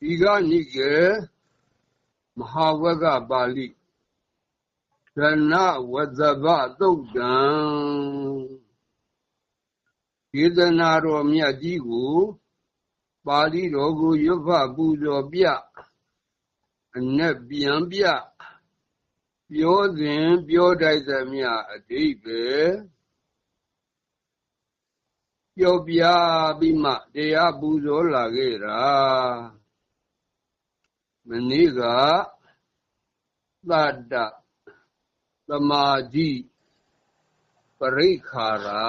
ဒီကနိကေမဟာဝကပါဠိဒနဝဇဘသုတ်တံဒေသနာတော်မြတ်ကြီးကိုပါဠိတော်ကိုရွတ်ဖပူဇော်ပြအနက်ပြန်ပြပြောစဉ်ပြောတိုက်သမျှအတိတ်ပဲပြောပြပြီးမှတရားပူဇော်လာခဲ့တာ မနေ့ကသတ္တသမာဓိပရိခါရာ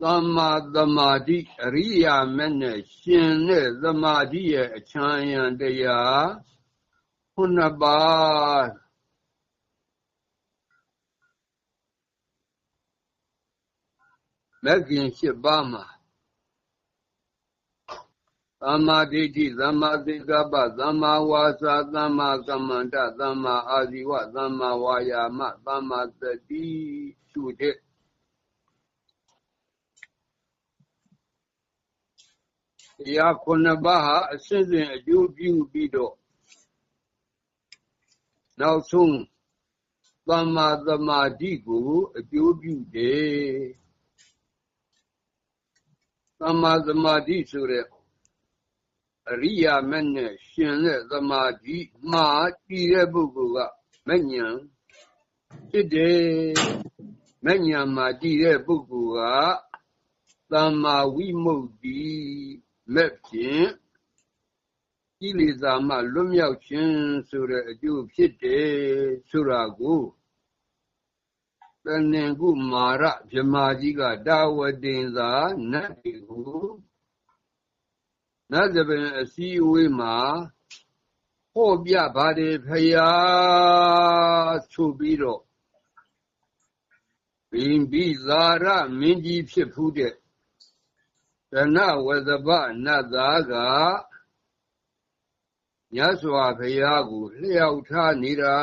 သမ္မာသမာဓိအရိယာမဲ့နဲ့ရှင်တဲ့သမာဓိရဲ့အချမ်းရံတရားခုနှစ်ပါးမဂ္ဂင်၈ပါးမှာ သမ္မာဒိဋ္ဌိသမ္မာသင်္ကပ္ပသမ္မာဝါစာသမ္မာကမ္မန္တသမ္မာအာဇီဝသမ္မာဝါယာမသမ္မာသတိရှုတဲ့တရားခုနှစ်ပါးဟာအစစ်စဉ်အကျိုးပြုပြီးတော့နောက်ဆုံးသမ္မာသမာဓိကိုအကျိုးပြုတယ်သမ္မာသမာဓိဆိုတဲ့ အရိယာမက်နဲ့ရှင်တဲ့သမာဓိမှာတည်တဲ့ပုဂ္ဂိုလ်ကမဉ္ဇဉ်ဖြစ်တယ်မဉ္ဇဉ်မှာတည်တဲ့ပုဂ္ဂိုလ်ကသမ္မာဝိမု ക്തി မဲ့ဖြင့်ကိလေသာမှလွတ်မြောက်ခြင်းဆိုတဲ့အကျိုးဖြစ်တယ်ဆိုတာကိုတဏင်ကုမာရဗြမာကြီးကတာဝတင်သာနတ်ကို နတ်သဘင်အစည်းအဝေးမှာဟောပြပါတယ်ဖယားဆိုပြီးတော့ဘိမပိသာရမင်းကြီးဖြစ်ဖူးတဲ့တဏဝဇဘနတ်သားကမြတ်စွာဘုရားကိုလျှောက်ထားနေတာ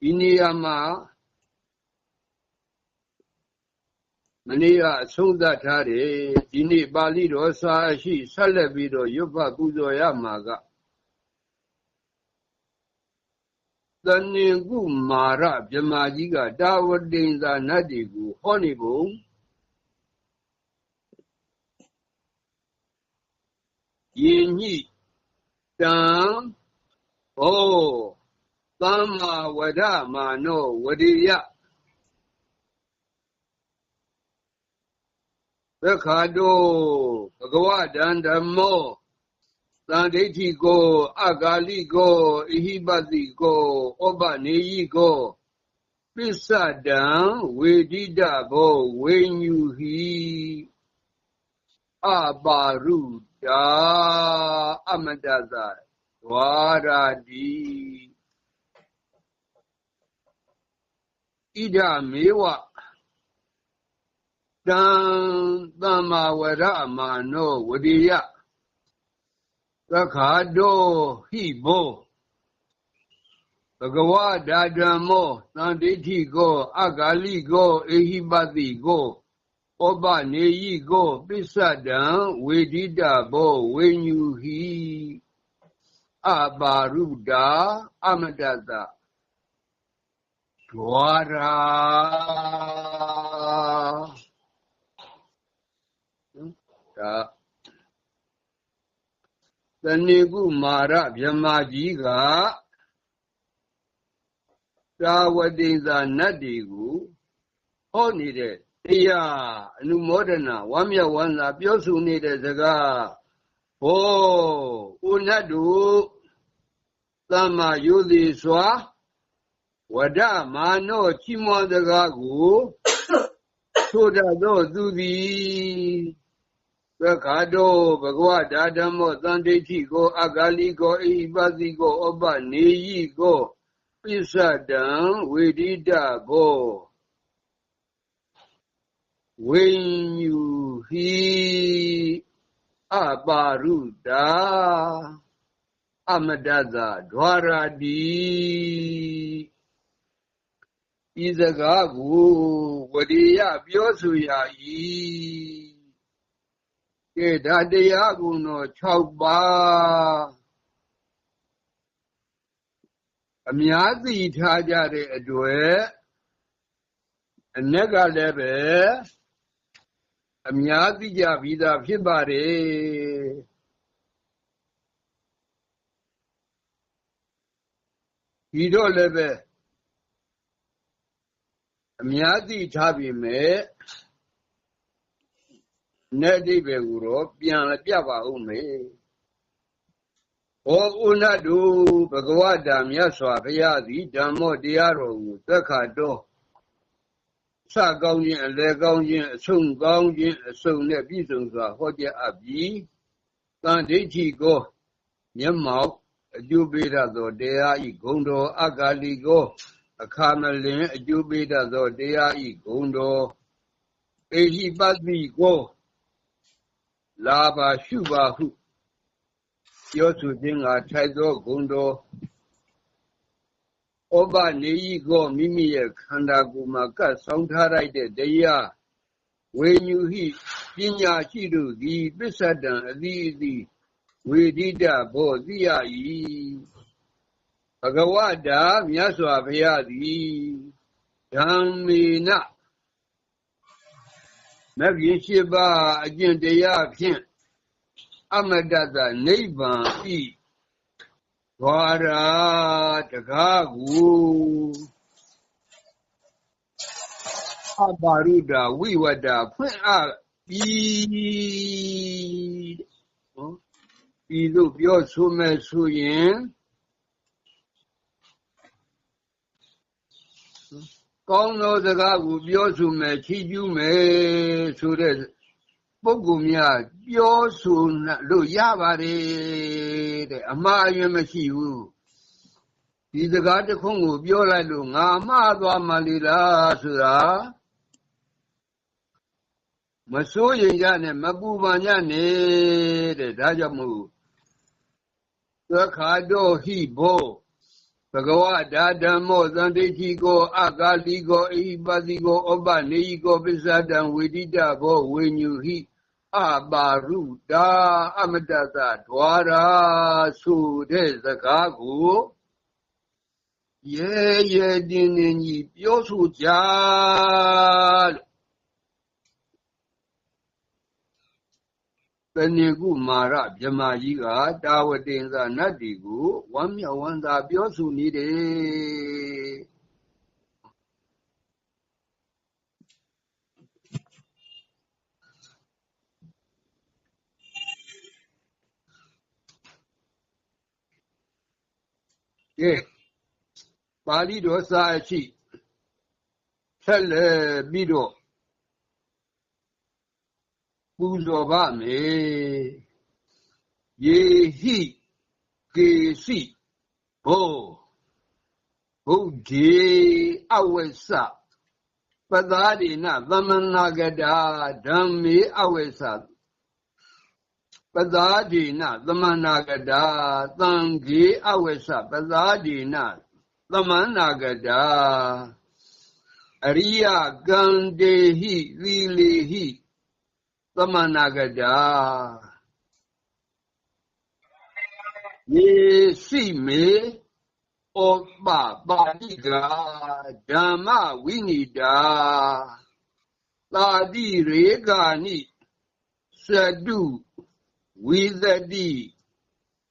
ဒီနေရာမှာ မနေ့ကအဆုံးသတ်ထားတယ်ဒီနေ့ပါဠိတော်စာအရှိဆက်လက်ပြီးတော့ရွတ်ဖတ်ပူဇော်ရမှာကတဏင်ကုမာရဗြမာကြီးကတာဝတိန်သာနတ်တွေကိုဟောနေပုံယင်ညိတံဩသမ္မာဝဒမာနောဝရိယ သက္ခာတောဘဂဝတံဓမ္မောသံဒိဋ္ဌိကိုအဂါလိကိုအဟိပတိကိုဩပနေယိကိုပစ္စဒံဝေဒိတဘောဝေညူဟိအပါရုတာအမတသဝါရာတိဣဒမေဝ တံသမ္မာဝရမာနောဝတိယသက္ခာတောဟိဘောဘဂဝတာဓမ္မောသံဒိဋ္ဌိကိုအဂါလိကိုအေဟိပတိကိုဩပနေယိကိုပစ္စဒံဝေဒိတဘောဝေညူဟိအပါရုတာအမတတဒွာရာဒါ တဏိကုမာရဗြဟ္မာကြီးကသာဝတိသာနတ်တွေကိုဟောနေတဲ့တရားအနုမောဒနာဝမ်းမြောက်ဝမ်းသာပြောဆိုနေတဲ့စကားဟောဦးနတ်တို့သမ္မာယုသည်စွာဝဒမာနောချီးမွမ်းစကားကိုဆိုတတ်သောသူသည် သက္ခာတောဘဂဝတာဓမ္မောသံဒိဋ္ဌိကိုအဂါလိကိုအိပတိကိုဩပနေယိကိုပိစ္ဆတံဝေဒိတဘောဝိညူဟိအပါရုတာအမတသဒွာရတိဣဤစကားကိုဝရိယပြောဆိုရ၏ ကဲဒါတရားကုံတော်6ပါးအများသိထားကြတဲ့အတွက်အ ਨੇ ကလည်းပဲအများသိကြပြီးသားဖြစ်ပါတယ်ဒီတော့လည်းပဲအများသိထားပြီမဲ့ နဲ့အိဗေကိုတော့ ပြန်လပြပါဦးမယ်ဟောဥနတုဘဂဝတာမြတ်စွာဘုရားသည်ဓမ္မောတရားတော်ကိုသက်ခါတော့စကောင်းခြင်းအလဲကောင်းခြင်းအဆုံကောင်းခြင်းအဆုံနဲ့ပြည့်စုံစွာဟောကြားအပ်ပြီးတန်ဒိဋ္ဌိကိုမျက်မှောက်အကျိုးပေးတတ်သောတရားဤဂုံတော်အဂါလီကိုအခါမလင်အကျိုးပေးတတ်သောတရားဤဂုံတော်အေဟိပတ္တိကို လာပါရှုပါဟုပြောဆိုခြင်းကထိုက်သောဂုံတော်ဩဘနေဤကိုမိမိရဲ့ခန္ဓာကိုယ်မှာကပ်ဆောင်ထားလိုက်တဲ့တရားဝေညူဟိပညာရှိတို့သည်ပစ္စတံအသီးအသီးဝေဒိတဘောသိရ၏ဘဂဝတာမြတ်စွာဘုရားသည်ဓမ္မေန မဂ္ဂင်ရှိပါအကျင့်တရားဖြင့်အမတတနိဗ္ဗာန်ဤဝါရာတကားကိုအပါရုဒဝိဝတ္တဖွင့်အပ်ပြီးနော်ဤသို့ပြောဆိုမဲ့ဆိုရင် ကောင်းသောစကားကိုပြောဆိုမယ်ချီးကျူးမယ်ဆိုတဲ့ပုဂ္ဂိုလ်များပြောဆိုလို့ရပါတယ်တဲ့အမှားအယွင်းမရှိဘူးဒီစကားတစ်ခုကိုပြောလိုက်လို့ငါမှားသွားမှလေလားဆိုတာမစိုးရင်ကြနဲ့မပူပန်ကြနဲ့တဲ့ဒါကြောင့်မို့သက္ခာတောဟိဘောဘ ဂဝတာဓမ္မောသန္တိတိကိုအကာလိကိုအိပတိကိုဩပနေကိုပစ္စဒံဝေဒိတဘောဝေညုဟိအပါရုတာအမတသဒွာရာဆိုတဲ့စကားကိုရဲရဲတင်းတင်းကြီးပြောဆိုကြလို့ တဏိကုမာရဗြဟ္မာကြီးကတာဝတင်္ဇာနတ်တီကိုဝမ်းမြောက်ဝမ်းသာပြောဆိုနေတယ်ကဲပါဠိတော်စာအရှိဆက်လက်ပြီးတော့ ပူဇော်ပါမယ်ယေဟိကေစီဘောဘုဒ္ဓေအဝိစ္စပသာရိနသမနာကတာဓမ္မေအဝိစ္စပသာရိနသမနာကတာသံဃေအဝိစ္စပသာရိနသမနာကတာအရိယကံတေဟိသီလေဟိ သမနာကတာယေစီမေဩပပါဠိကဓမ္မဝိနိတာသာတိရေကာနိသတုဝိသတိ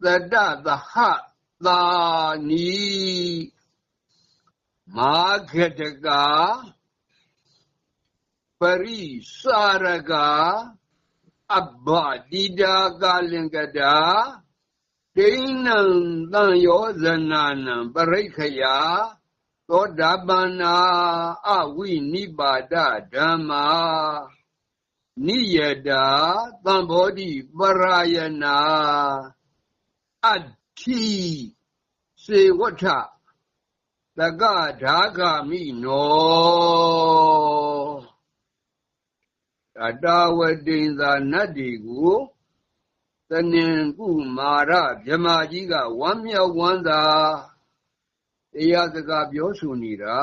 သတ္တသဟသာနီမာခတကာ ပရိစာရကအဘ္ဗတိတာကာလင်္ကတာဒိဏံတံယောဇနာနံပရိခယသောတာပန္နာအဝိနိပါဒဓမ္မာနိယတာသံဘောဓိပရာယနာအတ္ထိစေဝဋ္ဌတကဓာဂမိနော အတာဝတိန်သာနတ်တွေကိုတနင်ကုမာရဗြမာကြီးကဝမ်းမြောက်ဝမ်းသာတရားစကားပြောဆိုနေတာ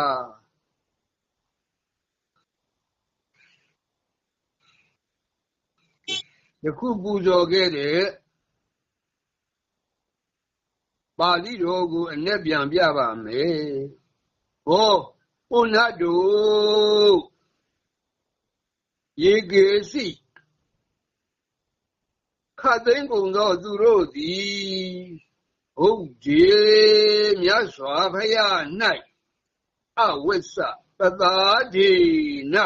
ယခုပူဇော်ခဲ့တဲ့ပါဠိတော်ကိုအ내ပြန်ပြပါမယ်။ဟောပုဏ္ဏတု ယေကေစီခသိန်းကုန်သောသူတို့သည်ဟုတ်ဒီမြတ်စွာဘုရား၌အဝိစ္စပသာဒေန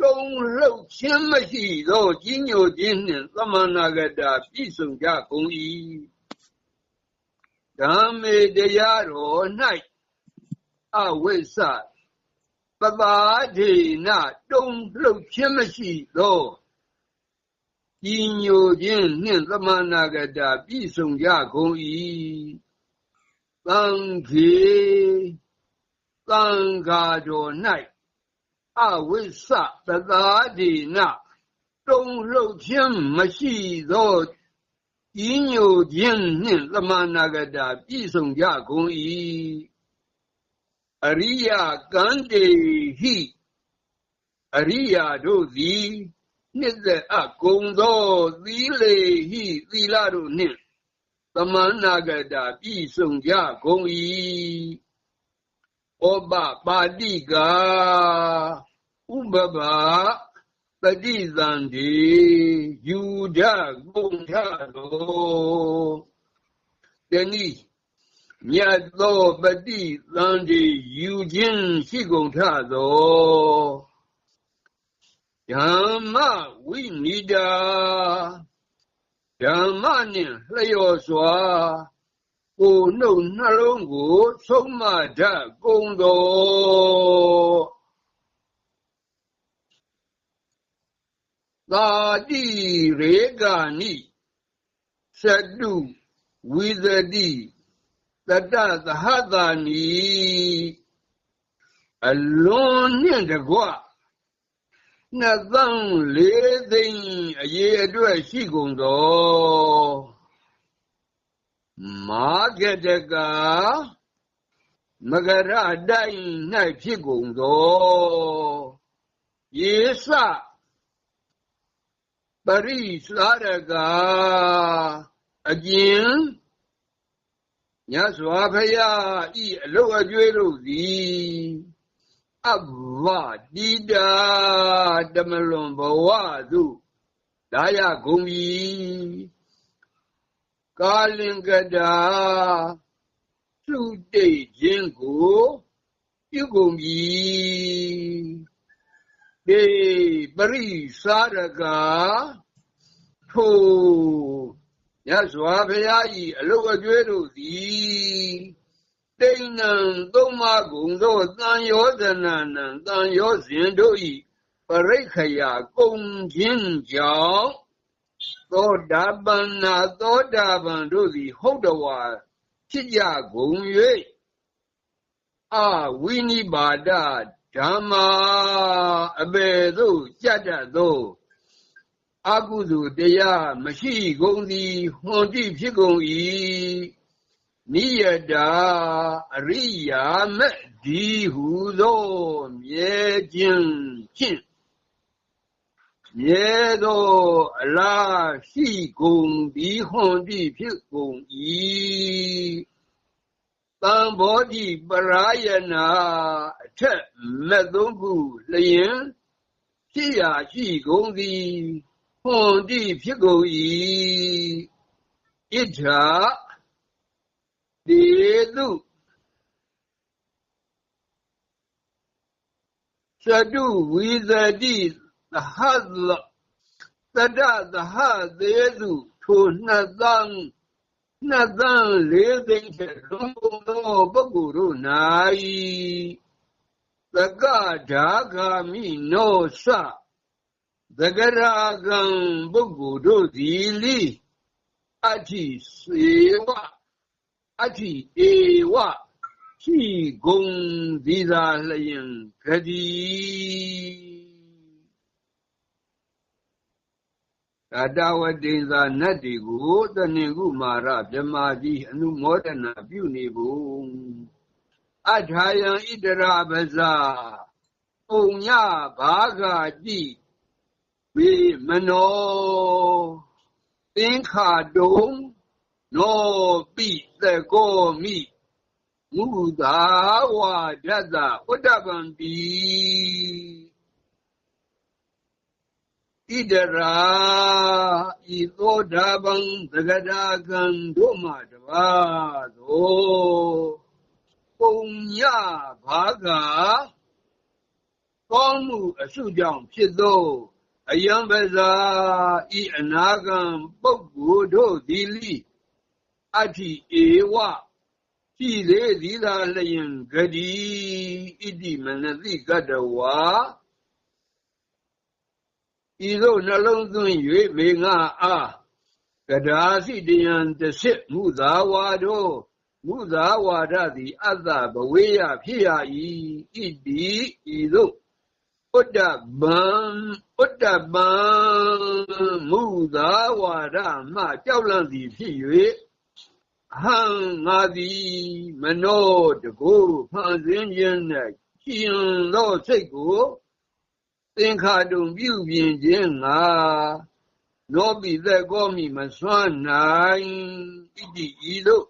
တုံးလှုပ်ခြင်းမရှိသောကြီးညိုခြင်းနှင့်သမဏဂတာပြည့်စုံကြကုန်၏ဓမ္မေတရားတော်၌အဝိစ္စ ပသာဒေနတုံးလှုပ်ခြင်းမရှိသောကြီးညိုခြင်းနှင့်သမဏဂတာပြည့်စုံကြကုန်၏သံဃေသံဃာတော်၌အဝိစ္စပသာဒေနတုံလှုပ်ခြင်းမရှိသောဤညိုခြင်းနှင့်သမဏဂတာပြည့်စုံကြကုန်၏ အရိယကံတေဟိအရိယာတို့သည်နှစ်သက်အကုံသောသီလေဟိသီလတို့နှင့်သမဏဂတာပြည့်စုံကြကုန်၏ဩပပါတိကာဥပဘာပတိသံဒီယူဒဂုံထသောတနည်း မြတ်သောပတိသံဒီယူခြင်းရှိကုန်ထသောဓမ္မဝိနိဒာဓမ္မနှင့်လျော်စွာကိုနှုတ်နှလုံးကိုဆုံးမတတ်ကုန်သောသာတိရေဂာနိသ တုဝိသတိတတသဟတာနိအလွန်နှင့်တကွနှစ်သန်းလေးသိန်းအရေးအတွက်ရှိကုန်သောမာဂတကမကရတိုင်း၌ဖြစ်ကုန်သောယေစပရိစာရကအကျဉ် ညစွာဖရာဤအလုတ်အကျွေးတို့သည်အဘတိတာတမလွန်ဘဝသို့ဒါရကုန်ပြီကာလင်္ကတာသုတိတ်ခြင်းကိုပြုကုန်ပြီဒေပရိစာရကထို ရသော်ဘုရားဤအလုတ်အကျွေးတို့သည်တိဏ္ဏသုံးပါးကုံသောတန်ယောဇနာနံတန်ယောဇဉ်တို့ဤပရိခယာကုံခြင်းကြောင့်သောတာပန်နာသောတာပန်တို့သည် ဟုတ်တော်ဝါဖြစ်ကြကုန်၍အဝိနိပါဒဓမ္မာအဘေသို့ကြတတ်သော အကုသိုလ်တရားမရှိကုန်သည်ဟွန်တိဖြစ်ကုန်၏နိယတာအရိယာမက်ဒီဟုသောမြဲခြင်းဖြင့်မြဲသောအလားရှိကုန်ပြီးဟွန်တိဖြစ်ကုန်၏တံဘောဓိပရာယနာအထက်မဲ့သုံးခုလျင်ဖြစ်ရာရှိကုန်သည် ဟွန်တိဖြစ်ကုန်၏ဣဋ္ဌတေတုသတုဝိသတိသဟသတ္တသဟသေးသူထိုနှစ်သန်းနှစ်သန်းလေးသိန်းတဲ့လုံးကုန်သောပုဂ္ဂိုလ်တို့၌သကဓာဂာမိနောစ သကရာကံပုဂ္ဂိုလ်တို့သည်လိအဋ္ဌိစေဝအဋ္ဌိဧဝရှိဂုံဒီသာလျင်ဂတိကာတဝတိန်သာနတ်တွေကိုတဏင်ကုမာရဗြမာကြီးအနုမောဒနာပြုနေဘူးအထာယံဣတရာပဇာပုံညဘာဂတိ ပိမနောသင်္ခါတုံနောပိသကောမိမုသာဝါဒတ္တဥဒ္ဒဗံတိဣဒရာဤသောဓဗံသဂဒါကံတို့မှတပါသောပုံညဘာကကောင်းမှုအစုကြောင့်ဖြစ်သော အယံပဇာဤအနာဂံပုဂ္ဂိုလ်တို့သည်လိအတ္တိဧဝရှိသေးသည်သာလျင်ဂတိဣတိမနတိကတဝါဤသို့နှလုံးသွင်း၍မေငါအားကဒါစီတယံတ sit မူသာဝါတို့မူသာဝါဒသည်အတ္တဘဝေယဖြစ်ရ၏ဣတိဤသို့ ဥဒ္ဒဗံဥဒ္ဒဗံမူသာဝါဒမှကြောက်လန့်သည်ဖြစ်၍ဟံငါသည်မနောတကိုဖန်ဆင်းခြင်း၌ရှင်သောစိတ်ကိုသင်္ခါတုံပြုပြင်ခြင်းငါနောပိသက်ကောမိမစွမ်းနိုင်ဣတိဤသို့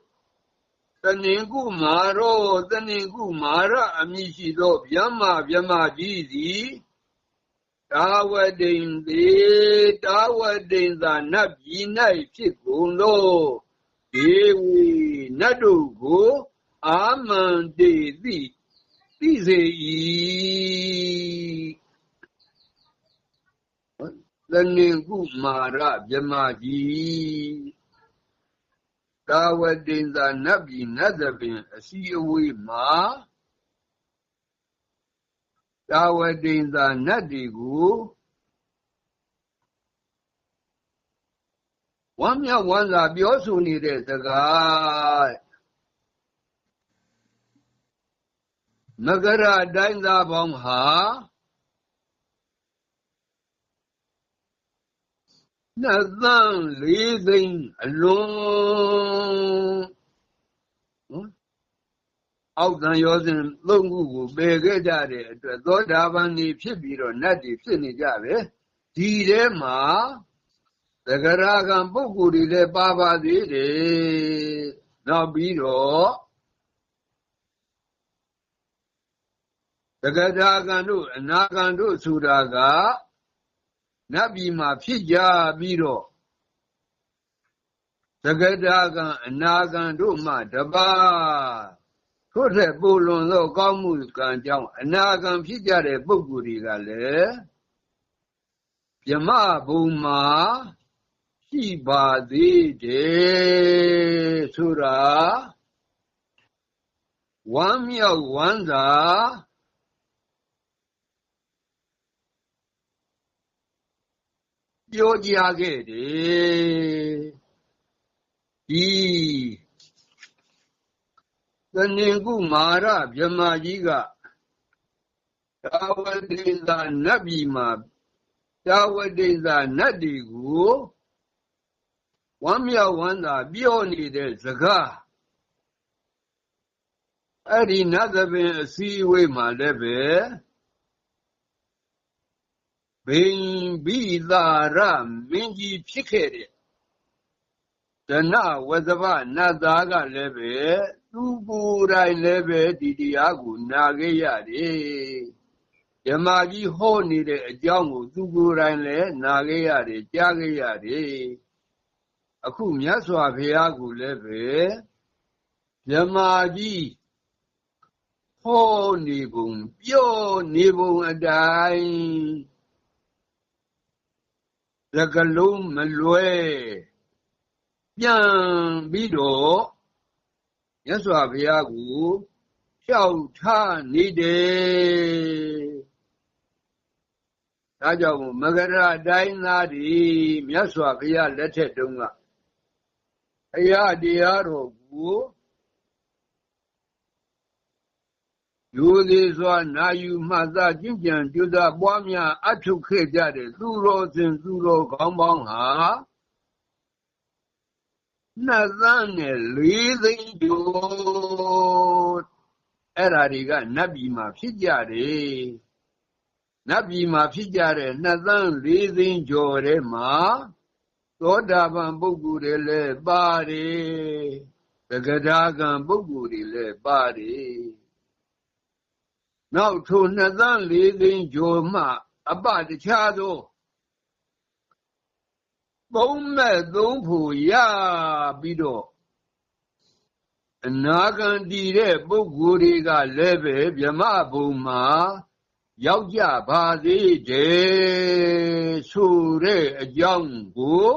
တဏင်ကုမာရောတဏင်ကုမာရအမည်ရှိသောဗျမဗျမကြီးသည်တာဝတိန်သေတာဝတိန်သာနတ်ပြည်၌ဖြစ်ကုန်သောဒေဝီနတ်တို့ကို အာမန္တေတိသိစေ၏သနင်ကုမာရမြမကြီး ကာဝတိန်သာနတ်ပြည်နတ်သပင်အစီအဝေးမှာကာဝတိန်သာနတ်တွေကိုဝမ်းမြောက်ဝမ်းသာပြောဆိုနေတဲ့စကားမကရတိုင်းသားပေါင်းဟာ နှစ်သန်းလေးသိန်းအလွန်နော်အောက်တန်ရောစဉ်သုံးခုကိုပယ်ခဲ့ကြတဲ့အတွက်သောတာပန်နေဖြစ်ပြီးတော့နတ်တွေဖြစ်နေကြပဲဒီထဲမှာသဂရာကံပုဂ္ဂိုလ်တွေလည်းပါပါသေးတယ်နောက်ပြီးတော့သဂရာကံတို့အနာကံတို့ဆိုတာက နတ်ပြည်မှာဖြစ်ကြပြီးတော့သဂရာကံအနာကံတို့မှတပါထို့ထက်ပိုလွန်သောကောင်းမှုကံကြောင့်အနာကံဖြစ်ကြတဲ့ပုဂ္ဂိုလ်တွေကလည်းမြမဘုံမှာရှိပါသေးတယ်ဆိုတာဝမ်းမြောက်ဝမ်းသာ ပြောကြခဲ့တယ်ဒီသနင်ကုမာရဗြဟ္မာကြီးကသာဝတိသာနတ်ပြည်မှာသာဝတိသာနတ်တီကိုဝမ်းမြောက်ဝမ်းသာပြောနေတဲ့စကားအဲ့ဒီနတ်သဘင်အစည်းအဝေးမှာလည်းပဲ ဘိင်ဘိသာရမင်းကြီးဖြစ်ခဲ့တဲ့ဒနဝဇဗနတ်သားကလည်းပဲသူကိုယ်တိုင်လည်းပဲဒီတရားကိုနာခဲ့ရတယ်ယမကြီးဟောနေတဲ့အကြောင်းကိုသူကိုယ်တိုင်လည်းနာခဲ့ရတယ်ကြားခဲ့ရတယ်အခုမြတ်စွာဘုရားကလည်းပဲမြမကြီးဟောနေပုံပြောနေပုံအတိုင်း သကလုံးမလွဲပြန်ပြီးတော့မြတ်စွာဘုရားကိုလျှောက်ထားနေတယ်ဒါကြောင့်မဂရတိုင်းသားတွေမြတ်စွာဘုရားလက်ထက်တုန်းကအရာတရားတော်ကို ယူသေးစွာနာယူမှတ်သားကျင့်ကြံကြိုးစားပွားများအထုတ်ခဲ့ကြတဲ့သူတော်စင်သူတော်ကောင်းပေါင်းဟာနှစ်သန်းနဲ့လေးသိန်းကျော်အဲ့ဓာတွေကနတ်ပြည်မှာဖြစ်ကြတယ်နတ်ပြည်မှာဖြစ်ကြတဲ့နှစ်သန်းလေးသိန်းကျော်ထဲမှာသောတာပန်ပုဂ္ဂိုလ်တွေလည်းပါတယ်သဂဒါကံပုဂ္ဂိုလ်တွေလည်းပါတယ် နောက်ထိုနှစ်သန်းလေးသိန်းကျော်မှ အပတခြားသောသုံးမဲ့သုံးဖို့ရပြီးတော့အနာဂံတည်တဲ့ပုဂ္ဂိုလ်တွေကလည်းပဲဗြဟ္မဘုံမှာရောက်ကြပါသေးတယ်ဆိုတဲ့အကြောင်းကို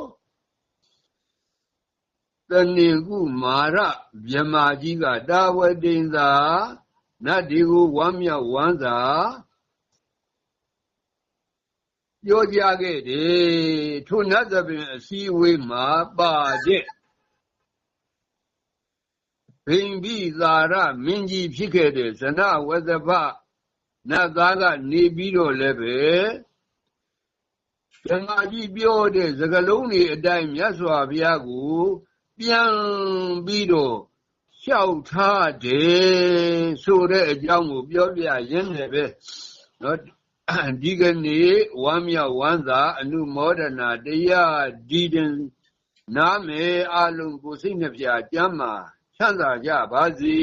တဏိကုမာရဗြဟ္မာကြီးကတာဝတိန်သာ နတ်ဒီကိုဝမ်းမြောက်ဝမ်းသာပြောကြခဲ့တယ်ထိုနတ်သဘင်အစည်းအဝေးမှာပါတဲ့ဘိင်ပိသာရမင်းကြီးဖြစ်ခဲ့တဲ့ဇနဝဇ္ဇဖနတ်သားကနေပြီးတော့လည်းပဲဓမ္မကြီးပြောတဲ့စကလုံးတွေအတိုင်းမြတ်စွာဘုရားကိုပြန်ပြီးတော့ လျှောက်ထားတယ်ဆိုတဲ့အကြောင်းကိုပြောပြရင်းလည်းပဲနော်ဒီကနေ့ဝမ်းမြောက်ဝမ်းသာအနုမောဒနာတရားဒီတင်နာမေအလုံးကိုစိတ်နှပြကျမ်းမာချမ်းသာကြပါစေ